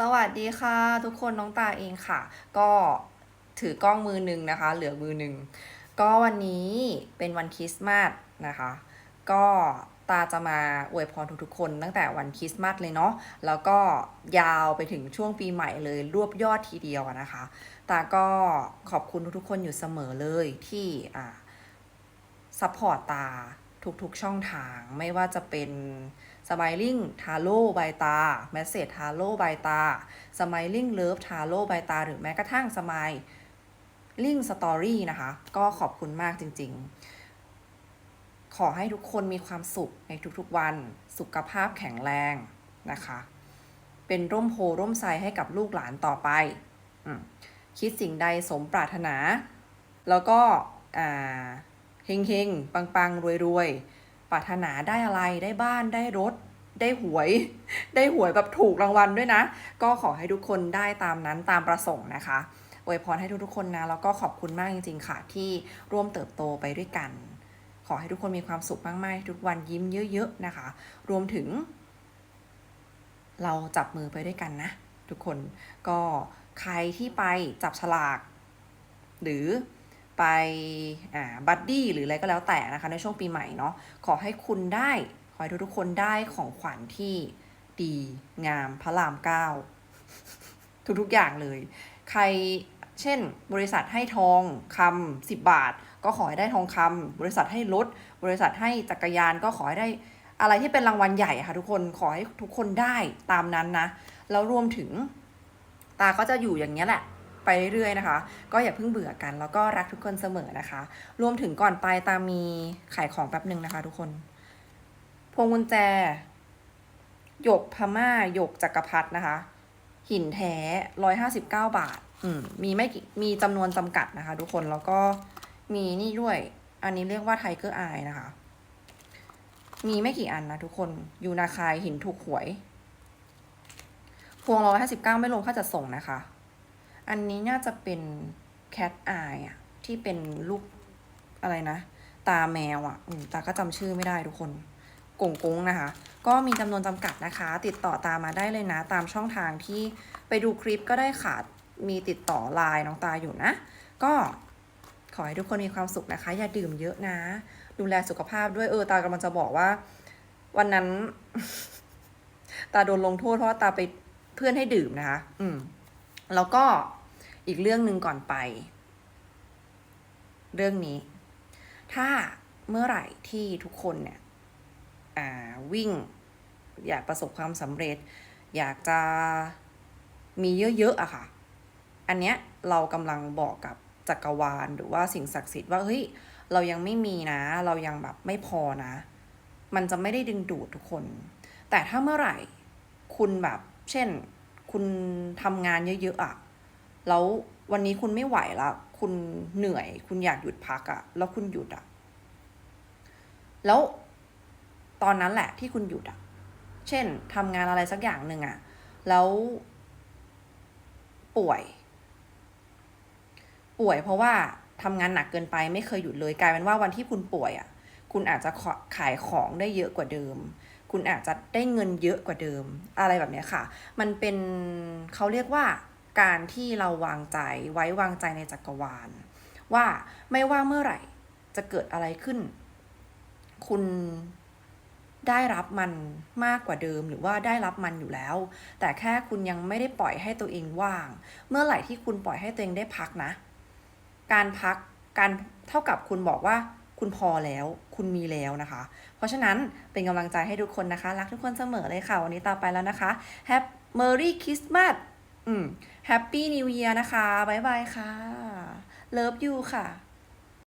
สวัสดีค่ะทุกคนน้องตาเองค่ะ ก็ถือกล้องมือหนึ่งนะคะ เหลือมือหนึ่งก็วันนี้เป็นวันคริสต์มาสนะคะ ก็ตาจะมาอวยพรทุกๆคนตั้งแต่วันคริสต์มาสเลยเนาะแล้วก็ยาวไปถึงช่วงปีใหม่เลยรวบยอดทีเดียวนะคะ ตาก็ขอบคุณทุกๆคนอยู่เสมอเลยที่อ่าซัพพอร์ตตา ทุกๆช่องทางไม่ว่าจะเป็น Smiling t a r o by ตา Message t a r o by ตา Smiling Love t a r o by ตาหรือแม้กระทั่ง Smiling Story นะคะ ก็ขอบคุณมากจริง ๆ ขอให้ทุกคนมีความสุขในทุกๆวัน สุขภาพแข็งแรงนะคะ เป็นร่มโพร่มไทรให้กับลูกหลานต่อไปอคิดสิ่งใดสมปรารถนา แล้วก็อ่า เฮงเฮงปังปังรวยรวยปรารถนาได้อะไรได้บ้านได้รถ ได้หวย ได้หวยแบบถูกรางวัลด้วยนะ ก็ขอให้ทุกคนได้ตามนั้นตามประสงค์นะคะอวยพรให้ทุกๆคนนะแล้วก็ขอบคุณมากจริง ๆ ค่ะ ที่ร่วมเติบโตไปด้วยกัน ขอให้ทุกคนมีความสุขมากๆ ทุกวันยิ้มเยอะๆนะคะ รวมถึง เราจับมือไปด้วยกันนะ ทุกคนก็ใครที่ไปจับฉลาก หรือ ไปบัดดี้หรืออะไรก็แล้วแต่นะคะ ในช่วงปีใหม่เนาะขอให้คุณได้ ขอให้ทุกๆคนได้ของขวัญที่ดีงามพระรามเก้าทุกๆอย่างเลย ใครเช่น บริษัทให้ทองคำสิบบาท ก็ขอให้ได้ทองคำบริษัทให้รถ บริษัทให้จักรยานก็ขอให้ได้อะไรที่เป็นรางวัลใหญ่ะค่ะทุกคนขอให้ทุกคนได้ตามนั้นนะ แล้วรวมถึงตาก็จะอยู่อย่างนี้แหละ ไปเรื่อยๆนะคะ ก็อย่าเพิ่งเบื่อกัน แล้วก็รักทุกคนเสมอนะคะ รวมถึงก่อนไปตามีขายของแป๊บหนึ่งนะคะ ทุกคน พวงกุญแจ หยกพม่าหยกจักรพรรดินะคะ หินแท้ร้อยห้าสิบเก้าบาท อืมมีไม่มีจำนวนจำกัดนะคะ ทุกคนแล้วก็มีนี่ด้วย อันนี้เรียกว่าไทเกอร์อายนะคะ มีไม่กี่อันนะทุกคนยูนาคายหินถูกหวย พวงร้อยห้าสิบเก้าไม่รวมค่าจัดส่งนะคะ อันนี้น่าจะเป็นแคทอายอะที่เป็นลูกอะไรนะ ตาแมวอะตาก็จำชื่อไม่ได้ทุกคนกงกงนะคะ ก็มีจำนวนจำกัดนะคะ ติดต่อตามมาได้เลยนะ ตามช่องทางที่ไปดูคลิปก็ได้ค่ะ มีติดต่อไลน์น้องตาอยู่นะ ก็ขอให้ทุกคนมีความสุขนะคะ อย่าดื่มเยอะนะ ดูแลสุขภาพด้วยเออตากำลังจะบอกว่า วันนั้น ตาโดนลงโทษเพราะว่าตาไปเพื่อนให้ดื่มนะคะ อืม แล้วก็อีกเรื่องหนึ่งก่อนไป เรื่องนี้ ถ้าเมื่อไหร่ที่ทุกคนเนี่ยวิ่ง อยากประสบความสำเร็จ อยากจะมีเยอะๆอะค่ะ อันเนี้ยเรากำลังบอกกับจักรวาลหรือว่าสิ่งศักดิ์สิทธิ์ว่าเฮ้ยเรายังไม่มีนะ เรายังแบบไม่พอนะ มันจะไม่ได้ดึงดูดทุกคน แต่ถ้าเมื่อไหร่คุณแบบ เช่น คุณทำงานเยอะๆอะแล้ววันนี้คุณไม่ไหวล้วคุณเหนื่อย คุณอยากหยุดพักอะแล้วคุณหยุดอะแล้วตอนนั้นแหละที่คุณหยุดอะเช่นทำงานอะไรสักอย่างหนึ่งอะแล้วป่วย ป่วยเพราะว่าทำงานหนักเกินไปไม่เคยหยุดเลยกลายเป็นว่าวันที่คุณป่วยอะคุณอาจจะขอขายของได้เยอะกว่าเดิม คุณอาจจะได้เงินเยอะกว่าเดิม อะไรแบบนี้ค่ะ มันเป็นเขาเรียกว่าการที่เราวางใจไว้วางใจในจักรวาล ว่าไม่ว่าเมื่อไหร่จะเกิดอะไรขึ้น คุณได้รับมันมากกว่าเดิมหรือว่าได้รับมันอยู่แล้ว แต่แค่คุณยังไม่ได้ปล่อยให้ตัวเองว่าง เมื่อไหร่ที่คุณปล่อยให้ตัวเองได้พักนะ การพักการเท่ากับคุณบอกว่า คุณพอแล้วคุณมีแล้วนะคะ เพราะฉะนั้นเป็นกำลังใจให้ทุกคนนะคะ รักทุกคนเสมอเลยค่ะ วันนี้ตาไปแล้วนะคะ Happy Merry Christmas อืม Happy New Year นะคะ บ๊ายบายค่ะ Love you ค่ะ